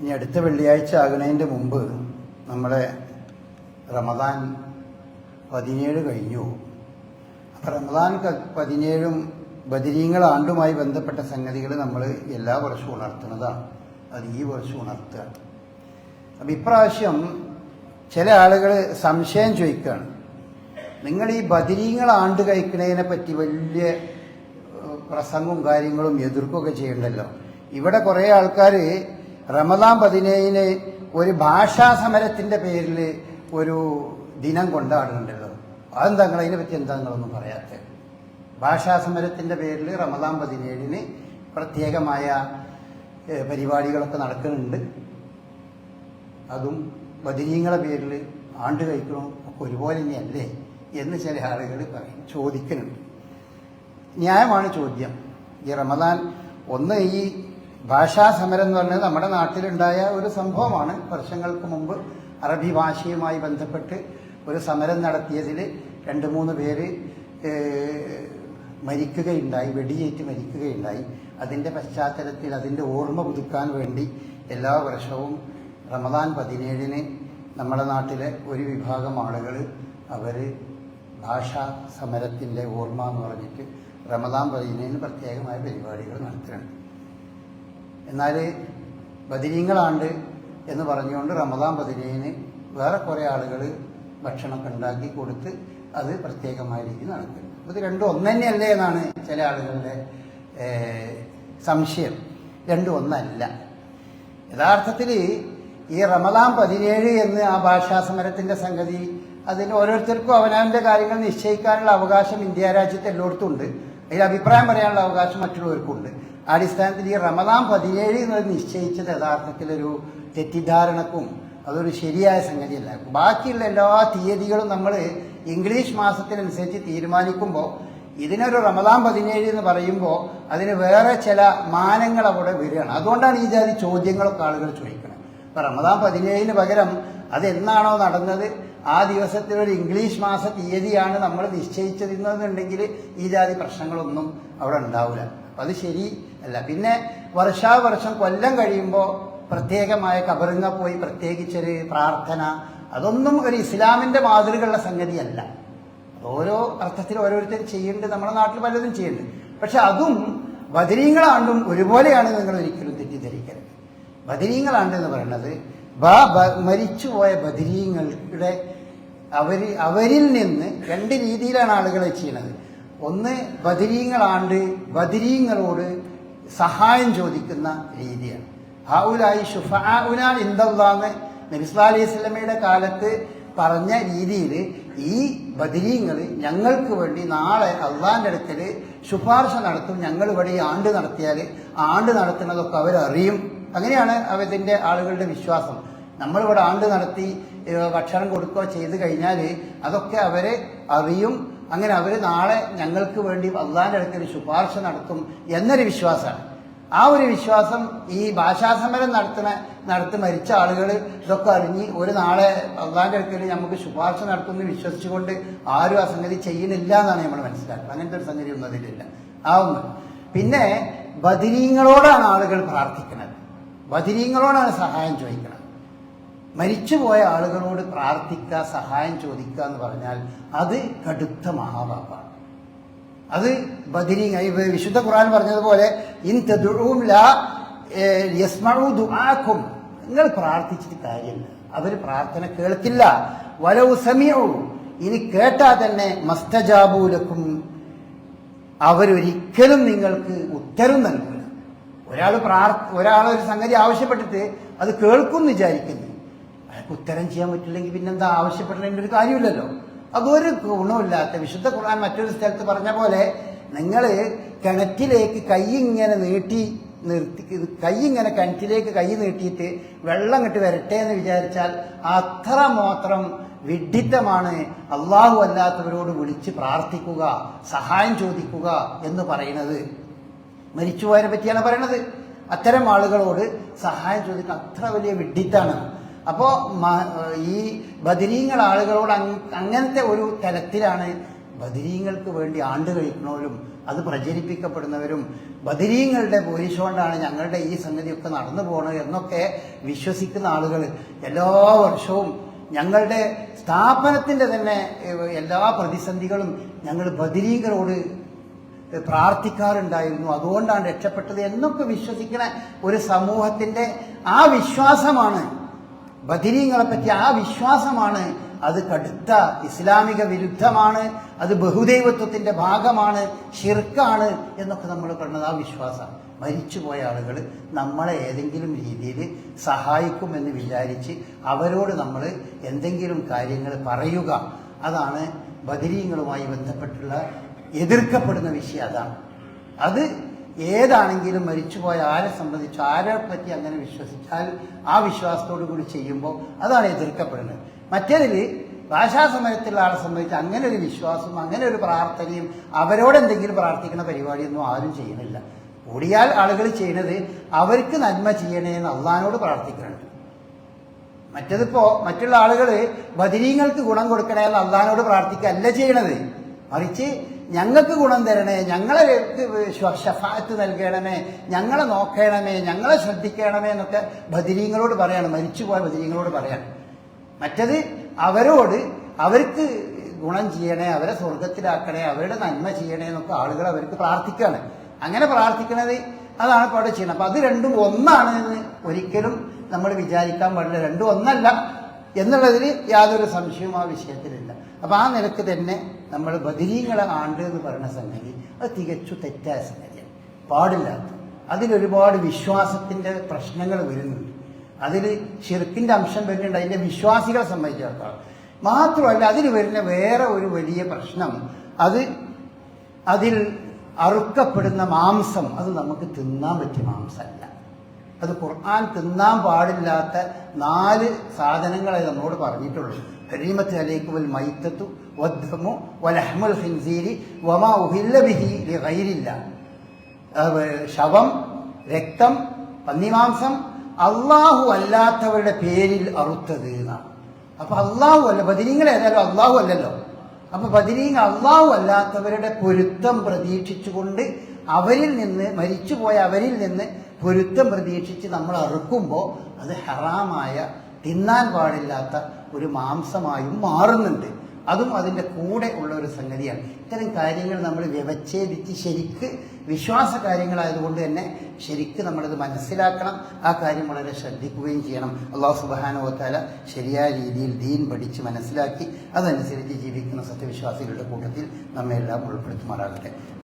ഇനി അടുത്ത വെള്ളിയാഴ്ച ആകുന്നതിന്റെ മുമ്പ് നമ്മളെ റമദാൻ പതിനേഴ് കഴിഞ്ഞു. അപ്പം റമദാൻ പതിനേഴും ബദിരീങ്ങൾ ആണ്ടുമായി ബന്ധപ്പെട്ട സംഗതികൾ നമ്മൾ എല്ലാ വർഷവും ഉണർത്തുന്നതാണ് അത് ഈ വർഷം ഉണർത്തുക. അപ്പം ഇപ്രാവശ്യം ചില ആളുകൾ സംശയം ചോദിക്കുകയാണ്. നിങ്ങൾ ഈ ബദിരീങ്ങൾ ആണ്ട് കഴിക്കുന്നതിനെ പറ്റി വലിയ പ്രസംഗവും കാര്യങ്ങളും എതിർക്കുകയൊക്കെ ചെയ്യണ്ടല്ലോ. ഇവിടെ കുറേ ആൾക്കാർ റമദാൻ പതിനേഴിന് ഒരു ഭാഷാ സമരത്തിന്റെ പേരിൽ ഒരു ദിനം കൊണ്ടാടുന്നുണ്ടല്ലോ. അതെന്താ നിങ്ങൾ അതിനെ പറ്റി എന്താ നിങ്ങളൊന്നും പറയാത്തത്? ഭാഷാ സമരത്തിന്റെ പേരിൽ റമദാൻ പതിനേഴിന് പ്രത്യേകമായ പരിപാടികളൊക്കെ നടക്കുന്നുണ്ട്. അതും ബദിനീങ്ങളെ പേരിൽ ആണ്ട് കഴിക്കണം ഒക്കെ ഒരുപോലെ തന്നെയല്ലേ എന്ന് ചില ആളുകൾ പറയും ചോദിക്കുന്നുണ്ട്. ന്യായമാണ് ചോദ്യം. ഈ റമദാൻ ഒന്ന് ഈ ഭാഷാ സമരം എന്ന് പറഞ്ഞത് നമ്മുടെ നാട്ടിലുണ്ടായ ഒരു സംഭവമാണ്. വർഷങ്ങൾക്ക് മുമ്പ് അറബി ഭാഷയുമായി ബന്ധപ്പെട്ട് ഒരു സമരം നടത്തിയതിൽ രണ്ട് മൂന്ന് പേര് മരിക്കുകയുണ്ടായി വെടിയേറ്റ് മരിക്കുകയുണ്ടായി. അതിന്റെ പശ്ചാത്തലത്തിൽ അതിന്റെ ഓർമ്മ പുതുക്കാൻ വേണ്ടി എല്ലാ വർഷവും റമദാൻ പതിനേഴിന് നമ്മുടെ നാട്ടിലെ ഒരു വിഭാഗം ആളുകൾ അവർ ഭാഷാ സമരത്തിന്റെ ഓർമ്മ എന്ന് പറഞ്ഞിട്ട് റമദാൻ പതിനേഴിന് പ്രത്യേകമായ പരിപാടികൾ നടത്തുന്നുണ്ട്. എന്നാൽ ബദിരീങ്ങളാണ്ട് എന്ന് പറഞ്ഞുകൊണ്ട് റമദാൻ ബദിനീന് വേറെ കുറേ ആളുകൾ ഭക്ഷണമൊക്കെ ഉണ്ടാക്കി കൊടുത്ത് അത് പ്രത്യേകമായ രീതിയിൽ നടത്തുന്നു ഇത് രണ്ടും ഒന്ന് തന്നെയല്ലേ എന്നാണ് ചില ആളുകളുടെ സംശയം. രണ്ടും ഒന്നല്ല. യഥാർത്ഥത്തിൽ ഈ റമദാൻ പതിനേഴ് എന്ന് ആ ഭാഷാ സമരത്തിന്റെ സംഗതി അതിന് ഓരോരുത്തർക്കും അവനവന്റെ കാര്യങ്ങൾ നിശ്ചയിക്കാനുള്ള അവകാശം ഇന്ത്യ രാജ്യത്ത് എല്ലായിടത്തും ഉണ്ട്. അതിൽ അഭിപ്രായം പറയാനുള്ള അവകാശം മറ്റുള്ളവർക്കുണ്ട് അടിസ്ഥാനത്തിൽ ഈ റമദാൻ പതിനേഴ് എന്നത് നിശ്ചയിച്ചത് യഥാർത്ഥത്തിലൊരു തെറ്റിദ്ധാരണക്കും അതൊരു ശരിയായ സംഗതിയല്ല. ബാക്കിയുള്ള എല്ലാ തീയതികളും നമ്മൾ ഇംഗ്ലീഷ് മാസത്തിനനുസരിച്ച് തീരുമാനിക്കുമ്പോൾ ഇതിനൊരു റമദാൻ പതിനേഴ് എന്ന് പറയുമ്പോൾ അതിന് വേറെ ചില മാനങ്ങൾ അവിടെ വരികയാണ്. അതുകൊണ്ടാണ് ഈ ജാതി ചോദ്യങ്ങളൊക്കെ ആളുകൾ ചോദിക്കുന്നത് അപ്പം റമദാൻ പതിനേഴിന് പകരം അതെന്നാണോ നടന്നത്? ആ ദിവസത്തിൽ ഒരു ഇംഗ്ലീഷ് മാസ തീയതിയാണ് നമ്മൾ നിശ്ചയിച്ചതെന്നുണ്ടെങ്കിൽ ഈ ജാതി പ്രശ്നങ്ങളൊന്നും അവിടെ ഉണ്ടാവില്ല. അത് ശരി അല്ല. പിന്നെ വർഷാവർഷം കൊല്ലം കഴിയുമ്പോൾ പ്രത്യേകമായ കബറിങ്ങ പോയി പ്രത്യേകിച്ചൊരു പ്രാർത്ഥന അതൊന്നും ഒരു ഇസ്ലാമിന്റെ മാതൃകയുള്ള സംഗതിയല്ല. ഓരോ അർത്ഥത്തിൽ ഓരോരുത്തർ ചെയ്യുന്നുണ്ട് നമ്മുടെ നാട്ടിൽ പലതും ചെയ്യുന്നുണ്ട്. പക്ഷെ അതും ബദരീങ്ങളാണ്ടും ഒരുപോലെയാണ് നിങ്ങൾ ഒരിക്കലും തെറ്റിദ്ധരിക്കരുത്. ബദരീങ്ങളാണ്ട് എന്ന് പറയുന്നത് മരിച്ചുപോയ ബദരീങ്ങളുടെ അവർ അവരിൽ നിന്ന് രണ്ട് രീതിയിലാണ് ആളുകളെ ചെയ്യുന്നത്. ഒന്ന് ബദരീങ്ങളാണ്ട് ബദരീങ്ങളോട് സഹായം ചോദിക്കുന്ന രീതിയാണ്. ഹാവുലായി ഷുഫാഉനാൻ ഇന്ദാന്ന് നബിസ്ലാ അലൈഹി സ്വലമയുടെ കാലത്ത് പറഞ്ഞ രീതിയിൽ ഈ ബദരീങ്ങൾ ഞങ്ങൾക്ക് വേണ്ടി നാളെ അള്ളാന്റെ അടുക്കൽ ശുപാർശ നടത്തും. ഞങ്ങൾ ഇവിടെ ഈ ആണ്ട് നടത്തിയാൽ ആണ്ട് നടത്തുന്നതൊക്കെ അവരറിയും. അങ്ങനെയാണ് അവതിന്റെ ആളുകളുടെ വിശ്വാസം. നമ്മളിവിടെ ആണ്ട് നടത്തി ഭക്ഷണം കൊടുക്കുകയോ ചെയ്ത് കഴിഞ്ഞാൽ അതൊക്കെ അവരെ അറിയും. അങ്ങനെ അവർ നാളെ ഞങ്ങൾക്ക് വേണ്ടി അള്ളാന്റെ അടുത്ത് ഒരു ശുപാർശ നടത്തും എന്നൊരു വിശ്വാസമാണ്. ആ ഒരു വിശ്വാസം ഈ ഭാഷാസമരം നടത്തുന്ന നടത്തി മരിച്ച ആളുകൾ ഇതൊക്കെ അറിഞ്ഞ് ഒരു നാളെ അള്ളാന്റെ അടുക്കൽ നമുക്ക് ശുപാർശ നടത്തുമെന്ന് വിശ്വസിച്ചുകൊണ്ട് ആരും ആ സംഗതി ചെയ്യുന്നില്ല എന്നാണ് നമ്മൾ മനസ്സിലാക്കുന്നത്. അങ്ങനത്തെ ഒരു സംഗതി ഒന്നും അതിലില്ല. ആ ഒന്ന്. പിന്നെ ബദിരീങ്ങളോടാണ് ആളുകൾ പ്രാർത്ഥിക്കുന്നത്. ബദിരീങ്ങളോടാണ് സഹായം ചോദിക്കുന്നത്. മരിച്ചുപോയ ആളുകളോട് പ്രാർത്ഥിക്കുക സഹായം ചോദിക്കുക എന്ന് പറഞ്ഞാൽ അത് കടുത്ത മഹാപാപാണ് അത് ബദിരി വിശുദ്ധ ഖുർആൻ പറഞ്ഞതുപോലെ ഇൻ തദുഉം ലാ ഏഹ്, യസ്മഉ ദുആക്കും നിങ്ങൾ പ്രാർത്ഥിച്ചിട്ട് കാര്യമില്ല. അവർ പ്രാർത്ഥന കേൾക്കില്ല. വലവ് സമയവും ഇനി കേട്ടാൽ തന്നെ മസ്തജാബൂലക്കും അവരൊരിക്കലും നിങ്ങൾക്ക് ഉത്തരം നൽകില്ല ഒരാൾ പ്രാർ ഒരാളൊരു ഒരു സംഗതി ആവശ്യപ്പെട്ടിട്ട് അത് കേൾക്കും വിചാരിക്കുന്നു ഉത്തരം ചെയ്യാൻ പറ്റില്ലെങ്കിൽ പിന്നെന്താ ആവശ്യപ്പെടേണ്ട ഒരു കാര്യമില്ലല്ലോ. അതൊരു ഗുണമില്ലാത്ത വിശുദ്ധ ഖുർആൻ മറ്റൊരു സ്ഥലത്ത് പറഞ്ഞ പോലെ നിങ്ങൾ കിണറ്റിലേക്ക് കൈ ഇങ്ങനെ നീട്ടി നിർത്തി കൈ ഇങ്ങനെ കിണറ്റിലേക്ക് കൈ നീട്ടിയിട്ട് വെള്ളം കിട്ടി വരട്ടെ എന്ന് വിചാരിച്ചാൽ അത്ര മാത്രം വിഡിത്തമാണ് അള്ളാഹു അല്ലാത്തവരോട് വിളിച്ച് പ്രാർത്ഥിക്കുക സഹായം ചോദിക്കുക എന്ന് പറയുന്നത്. മരിച്ചുപോയതിനെ പറ്റിയാണ് പറയണത്. അത്തരം ആളുകളോട് സഹായം ചോദിക്കുക അത്ര വലിയ വിഡ്ഢിത്താണ് അപ്പോൾ ഈ ബദിനീങ്ങൾ ആളുകളോട് അങ്ങനത്തെ ഒരു തലത്തിലാണ് ബദിരീങ്ങൾക്ക് വേണ്ടി ആണ്ട് കഴിക്കുന്നവരും അത് പ്രചരിപ്പിക്കപ്പെടുന്നവരും ബദരീങ്ങളുടെ പോലീസുകൊണ്ടാണ് ഞങ്ങളുടെ ഈ സംഗതിയൊക്കെ നടന്നു പോകണത് എന്നൊക്കെ വിശ്വസിക്കുന്ന ആളുകൾ എല്ലാ വർഷവും ഞങ്ങളുടെ സ്ഥാപനത്തിന്റെ തന്നെ എല്ലാ പ്രതിസന്ധികളും ഞങ്ങൾ ബദരീകളോട് പ്രാർത്ഥിക്കാറുണ്ടായിരുന്നു. അതുകൊണ്ടാണ് രക്ഷപ്പെട്ടത് എന്നൊക്കെ വിശ്വസിക്കുന്ന ഒരു സമൂഹത്തിന്റെ ആ വിശ്വാസമാണ് ബദിരീങ്ങളെ പറ്റി ആ വിശ്വാസമാണ്. അത് കടുത്ത ഇസ്ലാമിക വിരുദ്ധമാണ്. അത് ബഹുദൈവത്വത്തിന്റെ ഭാഗമാണ്. ഷിർക്കാണ് എന്നൊക്കെ നമ്മൾ കണ്ടത് ആ വിശ്വാസം. മരിച്ചുപോയ ആളുകൾ നമ്മളെ ഏതെങ്കിലും രീതിയിൽ സഹായിക്കുമെന്ന് വിചാരിച്ച് അവരോട് നമ്മൾ എന്തെങ്കിലും കാര്യങ്ങൾ പറയുക. അതാണ് ബദിരീങ്ങളുമായി ബന്ധപ്പെട്ടുള്ള എതിർക്കപ്പെടുന്ന വിഷയം. അതാണ്. അത് ഏതാണെങ്കിലും മരിച്ചുപോയ ആരെ സംബന്ധിച്ച് ആരെ പറ്റി അങ്ങനെ വിശ്വസിച്ചാൽ ആ വിശ്വാസത്തോടു കൂടി ചെയ്യുമ്പോൾ അതാണ് എതിർക്കപ്പെടുന്നത് മറ്റേതിൽ ഭാഷാസമരത്തിലുള്ള ആളെ സംബന്ധിച്ച് അങ്ങനെ ഒരു വിശ്വാസവും അങ്ങനെ ഒരു പ്രാർത്ഥനയും അവരോട് എന്തെങ്കിലും പ്രാർത്ഥിക്കുന്ന പരിപാടിയൊന്നും ആരും ചെയ്യുന്നില്ല. കൂടിയാൽ ആളുകൾ ചെയ്യുന്നത് അവർക്ക് നന്മ ചെയ്യണേ എന്ന് അള്ളഹാനോട് പ്രാർത്ഥിക്കുന്നുണ്ട്. മറ്റതിപ്പോ മറ്റുള്ള ആളുകൾ ബദിരീങ്ങൾക്ക് ഗുണം കൊടുക്കണേ എന്ന് അള്ളഹാനോട് അല്ല ചെയ്യണത്. മറിച്ച് ഞങ്ങൾക്ക് ഗുണം തരണേ ഞങ്ങളെ ശഫാത്ത് നൽകണമേ ഞങ്ങളെ നോക്കണമേ ഞങ്ങളെ ശ്രദ്ധിക്കണമേ എന്നൊക്കെ ബദിരീങ്ങളോട് പറയാണ് മരിച്ചുപോയ ബദിരീങ്ങളോട് പറയാണ്. മറ്റത് അവരോട് അവർക്ക് ഗുണം ചെയ്യണേ അവരെ സ്വർഗത്തിലാക്കണേ അവരുടെ നന്മ ചെയ്യണേ എന്നൊക്കെ ആളുകൾ അവർക്ക് പ്രാർത്ഥിക്കുകയാണ് അങ്ങനെ പ്രാർത്ഥിക്കുന്നത് അതാണ് ഇപ്പോൾ അവിടെ ചെയ്യുന്നത്. അപ്പൊ അത് രണ്ടും ഒന്നാണ് എന്ന് ഒരിക്കലും നമ്മൾ വിചാരിക്കാൻ പാടില്ല. രണ്ടും ഒന്നല്ല. എന്നുള്ളതിൽ യാതൊരു സംശയവും ആ വിഷയത്തിലില്ല. അപ്പൊ ആ നിലയ്ക്ക് തന്നെ നമ്മൾ ബദിരീങ്ങളെ ആണ്ട് എന്ന് പറയുന്ന സംഗതി അത് തികച്ചു തെറ്റായ സംഗതിയാണ്. പാടില്ലാത്ത അതിലൊരുപാട് വിശ്വാസത്തിന്റെ പ്രശ്നങ്ങൾ വരുന്നുണ്ട്. അതിൽ ഷിർക്കിന്റെ അംശം വരുന്നുണ്ട് അതിന്റെ വിശ്വാസികളെ സംബന്ധിച്ചിടത്തോളം. മാത്രമല്ല അതിൽ വരുന്ന വേറെ ഒരു വലിയ പ്രശ്നം അത് അതിൽ അറുക്കപ്പെടുന്ന മാംസം അത് നമുക്ക് തിന്നാൻ പറ്റിയ മാംസമല്ല. അത് ഖുർആൻ തിന്നാൻ പാടില്ലാത്ത നാല് സാധനങ്ങളെ നമ്മോട് പറഞ്ഞിട്ടുള്ളൂ. ഹരീമത്ത് അലൈക്കുവൽ മൈത്തത്തു വധമു വലഹ്മുൽ ഹിൻസീരി വമാ ഉഹില്ല ബിഹി ശവം രക്തം പന്നിമാംസം അള്ളാഹു അല്ലാത്തവരുടെ പേരിൽ അറുത്തത് എന്നാണ്. അപ്പൊ അള്ളാഹു അല്ല ബദിരീങ്ങൾ ഏതായാലും അള്ളാഹു അല്ലല്ലോ. അപ്പൊ ബദിരീങ്ങൾ അള്ളാഹു അല്ലാത്തവരുടെ പൊരുത്തം പ്രതീക്ഷിച്ചുകൊണ്ട് അവരിൽ നിന്ന് മരിച്ചുപോയ അവരിൽ നിന്ന് പൊരുത്തം പ്രതീക്ഷിച്ച് നമ്മൾ അറുക്കുമ്പോൾ അത് ഹറാമായ തിന്നാൻ പാടില്ലാത്ത ഒരു മാംസമായും മാറുന്നുണ്ട്. അതും അതിന്റെ കൂടെ ഉള്ള ഒരു സംഗതിയാണ്. ഇത്തരം കാര്യങ്ങൾ നമ്മൾ വ്യവച്ഛേദിച്ച് ശരിക്ക് വിശ്വാസ കാര്യങ്ങളായതുകൊണ്ട് തന്നെ ശരിക്ക് നമ്മളത് മനസ്സിലാക്കണം. ആ കാര്യം വളരെ ശ്രദ്ധിക്കുകയും ചെയ്യണം. അള്ളാഹു സുബാനോത്താല ശരിയായ രീതിയിൽ ദീൻ പഠിച്ച് മനസ്സിലാക്കി അതനുസരിച്ച് ജീവിക്കുന്ന സത്യവിശ്വാസികളുടെ കൂട്ടത്തിൽ നമ്മെല്ലാം ഉൾപ്പെടുത്തുമാറാകട്ടെ.